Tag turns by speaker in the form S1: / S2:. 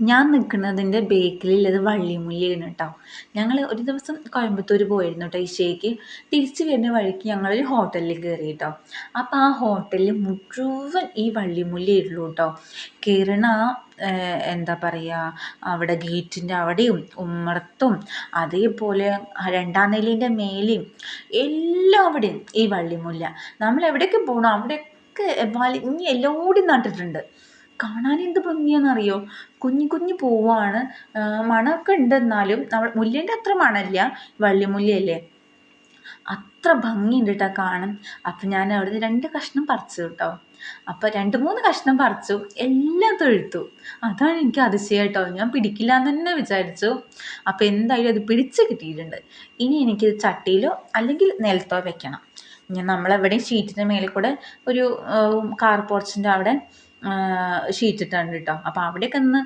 S1: ഞാൻ നിൽക്കുന്നതിന്റെ ബേക്കിലുള്ളത് വള്ളിമുല്ലയാണ് കേട്ടോ ഞങ്ങൾ ഒരു ദിവസം കോയമ്പത്തൂർ പോയിരുന്നു കേട്ടോ ഇഷയ്ക്ക് തിരിച്ച് വരുന്ന വഴിക്ക് ഞങ്ങളൊരു ഹോട്ടലിൽ കയറി കേട്ടോ അപ്പോൾ ആ ഹോട്ടലിൽ മുഴുവൻ ഈ വള്ളിമുല്ലയുള്ളൂ കേട്ടോ കയറണ എന്താ പറയുക അവിടെ ഗേറ്റിന്റെ അവിടെയും ഉമ്മറത്തും അതേപോലെ രണ്ടാം നിലേന്റെ മേലെയും എല്ലാവിടെയും ഈ വള്ളിമുല്ല. നമ്മൾ എവിടെയൊക്കെ പോകണം അവിടെയൊക്കെ വലിഞ്ഞ് എല്ലോടി നട്ടിട്ടുണ്ട്. കാണാൻ എന്ത് ഭംഗിയാണെന്നറിയോ? കുഞ്ഞു കുഞ്ഞു പൂവാണ്. മണമൊക്കെ ഉണ്ട് എന്നാലും നമ്മൾ മുല്ലേന്റെ അത്ര മണമില്ല. വള്ളിമുല്ലയല്ലേ? അത്ര ഭംഗിയുണ്ട് കേട്ടോ കാണാൻ അപ്പം ഞാൻ അവിടുന്ന് രണ്ട് കഷ്ണം പറിച്ചു കേട്ടോ. അപ്പോൾ രണ്ട് മൂന്ന് കഷ്ണം പറിച്ചു. എല്ലാം തൊഴുത്തു. അതാണ് എനിക്ക് അതിശയം കേട്ടോ ഞാൻ പിടിക്കില്ല എന്ന് തന്നെ വിചാരിച്ചു. അപ്പോൾ എന്തായാലും അത് പിടിച്ച് കിട്ടിയിട്ടുണ്ട്. ഇനി എനിക്കിത് ചട്ടിയിലോ അല്ലെങ്കിൽ നിലത്തോ വെക്കണം. ഞാൻ നമ്മളെവിടെയും ഷീറ്റിന്റെ മേലെ കൂടെ ഒരു കാർ പോർച്ചിന്റെ അവിടെ ഷീറ്റ് ഇട്ടുണ്ട് കേട്ടോ അപ്പോൾ അവിടെയൊക്കെ ഒന്ന്